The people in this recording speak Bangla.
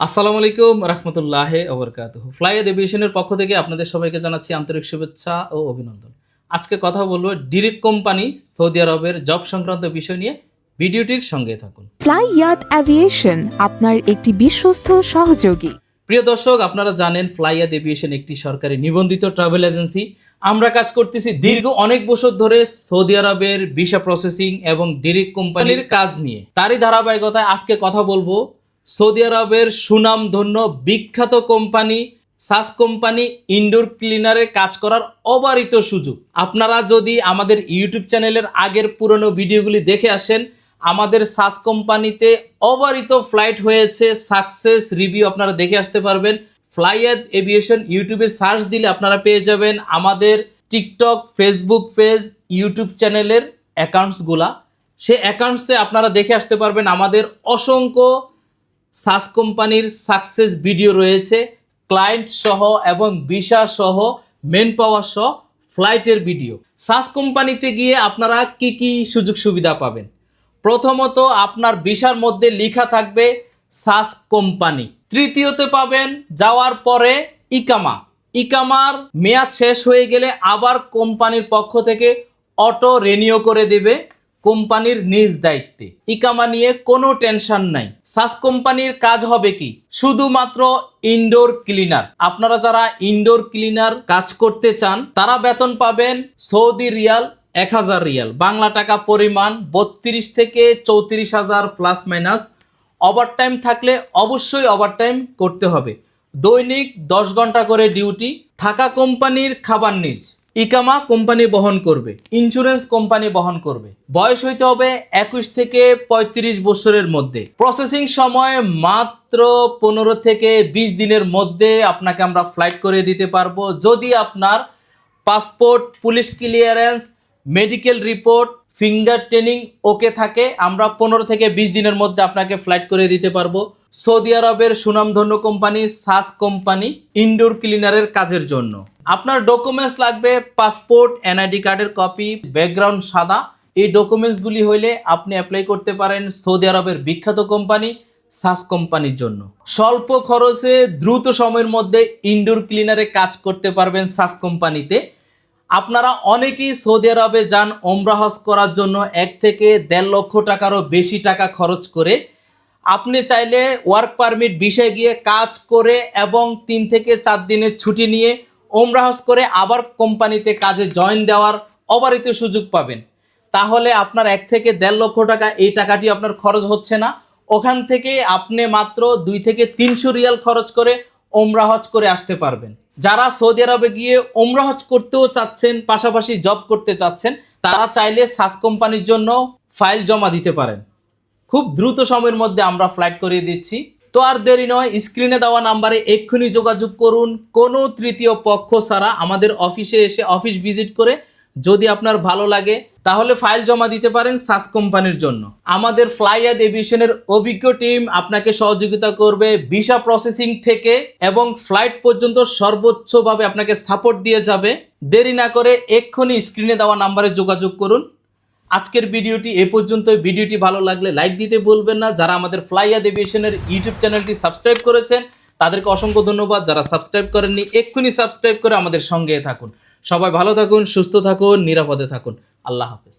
আসসালামু আলাইকুম রহমতুল্লাহ ওবরকাত ফ্লাইয়াদ এভিয়েশনের পক্ষ থেকে আপনাদের সবাইকে জানাচ্ছি আন্তরিক শুভেচ্ছা ও অভিনন্দন। আজকে কথা বলব ডিরেক্ট কোম্পানি সৌদি আরবের জব সংক্রান্ত বিষয় নিয়ে। ভিডিওটির সঙ্গে থাকুন। ফ্লাই ইয়াত অ্যাভিয়েশন আপনার একটি বিশ্বস্ত সহযোগী। প্রিয় দর্শক আপনারা জানেন ফ্লাইয়াদ এভিয়েশন একটি সরকারি নিবন্ধিত ট্রাভেল এজেন্সি আমরা কাজ করতেছি দীর্ঘ অনেক বছর ধরে সৌদি আরবের ভিসা প্রসেসিং এবং ডিরেক্ট কোম্পানির কাজ নিয়ে। তারই ধারাবাহিকতায় আজকে কথা বলব সৌদি আরবের সুনামধন্য বিখ্যাত কোম্পানি, সাস কোম্পানি ইনডোর ক্লিনারে কাজ করার অবারিত সুযোগ। আপনারা যদি আমাদের ইউটিউব চ্যানেলের আগের পুরনো ভিডিওগুলি দেখে আসেন, আমাদের সাস কোম্পানিতে অবারিত ফ্লাইট হয়েছে, সাকসেস রিভিউ আপনারা দেখে আসতে পারবেন। ফ্লাইয়াদ এভিয়েশন ইউটিউবে সার্চ দিলে আপনারা পেয়ে যাবেন আমাদের টিকটক, ফেসবুক পেজ, ইউটিউব চ্যানেলের অ্যাকাউন্টসগুলা। সে অ্যাকাউন্টসে আপনারা দেখে আসতে পারবেন আমাদের অসংখ্য সাস কোম্পানির সাকসেস ভিডিও রয়েছে ক্লায়েন্ট সহ এবং ভিসা সহ মেন পাওয়ার সহ ফ্লাইটের ভিডিও সাস কোম্পানিতে গিয়ে আপনারা কি কি সুযোগ সুবিধা পাবেন? প্রথমত আপনার ভিসার মধ্যে লেখা থাকবে সাস কোম্পানি। তৃতীয়তে পাবেন যাওয়ার পরে ইকামা। ইকামার মেয়াদ শেষ হয়ে গেলে আবার কোম্পানির পক্ষ থেকে অটো রেনিও করে দেবে। কোম্পানির নিজ দায়িত্বে। ইকামা নিয়ে কোনো টেনশন নাই। সাস কোম্পানির কাজ হবে কি? শুধুমাত্র ইনডোর ক্লিনার। আপনারা যারা ইনডোর ক্লিনার কাজ করতে চান, তারা বেতন পাবেন সৌদি রিয়াল এক হাজার রিয়াল। বাংলা টাকা পরিমাণ বত্রিশ থেকে চৌত্রিশ হাজার প্লাস মাইনাস। ওভারটাইম থাকলে অবশ্যই ওভারটাইম করতে হবে। দৈনিক দশ ঘণ্টা করে ডিউটি, থাকা কোম্পানির খাবার নিজ। ইকামা কোম্পানি বহন করবে ইন্স্যুরেন্স কোম্পানি বহন করবে। বয়স হইতে হবে একুশ থেকে পঁয়ত্রিশ বছরের মধ্যে। প্রসেসিং সময় মাত্র পনেরো থেকে বিশ দিনের মধ্যে আপনাকে আমরা ফ্লাইট করে দিতে পারব। যদি আপনার passport police clearance medical report finger training okay থাকে, আমরা পনেরো থেকে বিশ দিনের মধ্যে আপনাকে ফ্লাইট করে দিতে পারব। সৌদি আরবের সুনামধন্য কোম্পানি সাস কোম্পানি ইনডোর ক্লিনারের কাজের জন্য। আপনার ডকুমেন্টস লাগবে পাসপোর্ট এনআইডি কার্ডের কপি ব্যাকগ্রাউন্ড সাদা। এই ডকুমেন্টসগুলি হইলে আপনি অ্যাপ্লাই করতে পারেন সৌদি আরবের বিখ্যাত কোম্পানি সাস কোম্পানির জন্য। স্বল্প খরচে দ্রুত সময়ের মধ্যে ইনডোর ক্লিনারে কাজ করতে পারবেন সাস কোম্পানিতে আপনারা অনেকেই সৌদি আরবে যান ওমরা হজ করার জন্য এক থেকে দেড় লক্ষ টাকারও বেশি টাকা খরচ করে। আপনি চাইলে ওয়ার্ক পারমিট বিষয়ে গিয়ে কাজ করে এবং তিন থেকে চার দিনের ছুটি নিয়ে ওমরা হজ করে আবার কোম্পানিতে কাজে জয়েন দেওয়ার অবারিত সুযোগ পাবেন। তাহলে আপনার এক থেকে দেড় লক্ষ টাকা এই টাকাটি আপনার খরচ হচ্ছে না। ওখান থেকে আপনি মাত্র দুই থেকে তিনশো রিয়াল খরচ করে ওমরা হজ করে আসতে পারবেন। যারা সৌদি আরবে গিয়ে ওমরা হজ করতেও চাচ্ছেন, পাশাপাশি জব করতে চাচ্ছেন, তারা চাইলে সাস কোম্পানির জন্য ফাইল জমা দিতে পারেন। খুব দ্রুত সময়ের মধ্যে আমরা ফ্লাইট করিয়ে দিচ্ছি। তো আর দেরি নয় স্ক্রিনে দেওয়া নাম্বারে এক্ষুনি যোগাযোগ করুন। কোনো তৃতীয় পক্ষ ছাড়া আমাদের অফিসে এসে অফিস ভিজিট করে যদি আপনার ভালো লাগে, তাহলে ফাইল জমা দিতে পারেন সাস কোম্পানির জন্য। আমাদের ফ্লাইয়াদ এভিয়েশনের অভিজ্ঞ টিম আপনাকে সহযোগিতা করবে ভিসা প্রসেসিং থেকে এবং ফ্লাইট পর্যন্ত সর্বোচ্চভাবে আপনাকে সাপোর্ট দিয়ে যাবে। দেরি না করে এক্ষুনি স্ক্রিনে দেওয়া নাম্বারে যোগাযোগ করুন। আজকের ভিডিওটি এ পর্যন্ত ভিডিওটি ভালো লাগলে লাইক দিতে বলবেন না। যারা আমাদের ফ্লাইয়া দেবিয়েশনের ইউটিউব চ্যানেলটি সাবস্ক্রাইব করেছেন, তাদেরকে অসংখ্য ধন্যবাদ। যারা সাবস্ক্রাইব করেননি, এক্ষুনি সাবস্ক্রাইব করে আমাদের সঙ্গে থাকুন। সবাই ভালো থাকুন, সুস্থ থাকুন, নিরাপদে থাকুন। আল্লাহ হাফেজ।